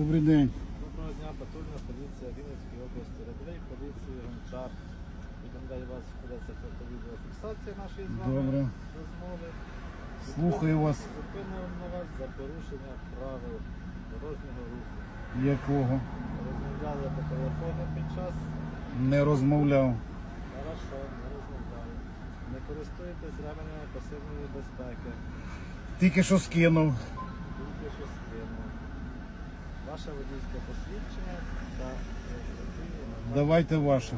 Добрий день. Доброго дня, патрульна поліція Вінницької області, рядовий поліції Гончар. Відомдаю вас ведеться фотовідеофіксація нашої з вами Добре. розмови. Слухаю вас. Зупинимо вас за порушення правил дорожнього руху. Якого? Розмовляли по телефону під час. Не розмовляв. Хорошо, не розмовляли. Не користуєтесь ременями пасивної безпеки. Тільки що скинув. Ваше водійське посвідчення та. Давайте ваше.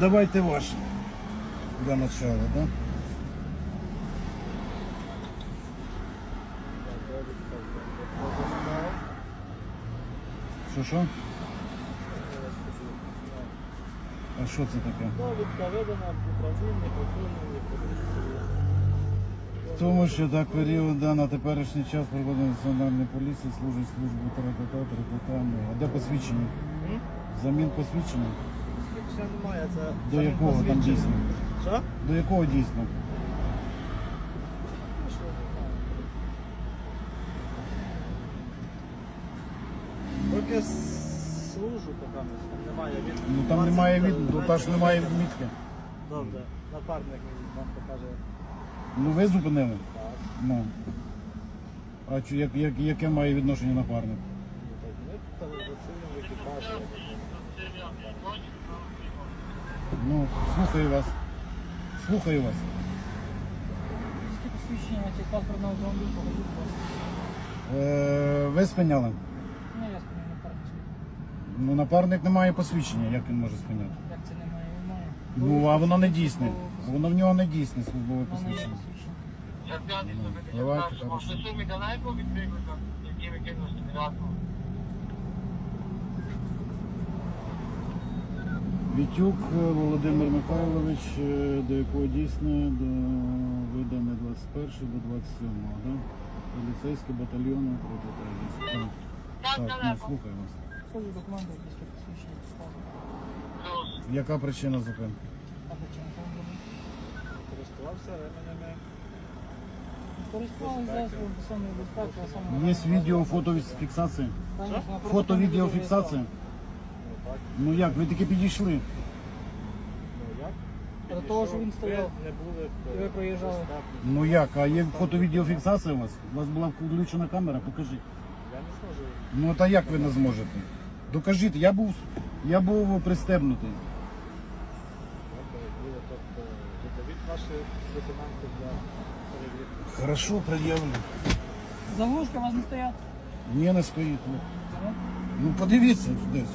Давайте ваше. Для начала, да? Що що? А що це таке? Довідка видана в управлінні патрульної поліції. Тому що так період да, на теперішній час проводить національної поліції, служить службу тра-та-та, тра-та-та. Ну, А де посвідчення? М? Замін посвідчення? Ще немає, це До якого там посвідчення. дійсно? Що? До якого дійсно? Поки служу, поки не- немає від. Ну там немає від, ну, та ж немає відмітки. Добре, напарник вам покаже. Ну ви зупинили? Ну. А чу- як, як, яке має відношення напарник? Ну, слухаю вас. Слухаю вас. Скільки посвідчення на цей паспорт на автомобіль покажіть, будь ласка. Е, ви спиняли? Ну, я спиню на парк. Ну, напарник не має посвідчення, як він може спиняти? Як це немає? Ну, а воно не дійсне. Воно в нього не дійсне службове Воно є посвідчення. посвідчення. Давайте, хорошо. Вітюк е, Володимир Михайлович, е, до якого дійсне до видане 21 до 27, да? Поліцейський батальйон. Так, так, ну, слухаю вас. Покажу документи, якісь посвідчення. Яка причина зупинки? Користувався ременями. Користувалися засобом пасивної безпеки, а саме... Є відео, фото фіксації? Фото, відео, фіксація? Ну Ну як, ви таки підійшли? ну як? До того, що він стояв. Не були І ви проїжджали. Ну як, а є фото, відео, фіксація у вас? У вас була включена камера, покажіть. Я не зможу. Ну та як ви не зможете? Докажіть, я був, я був пристебнутий. Хорошо, пред'явлю. Заглушки у вас не стоять? Ні, не стоїть. ну. Ну подивіться десь.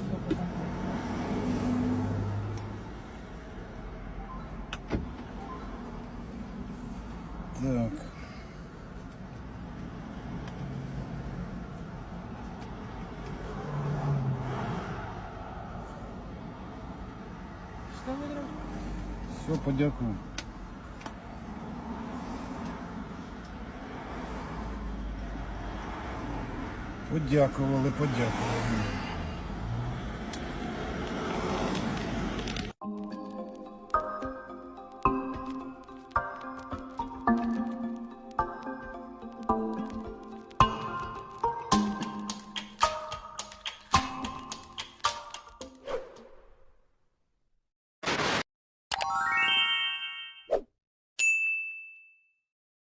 Так. Що ви робите? Все, подякую. Подякували, подякували.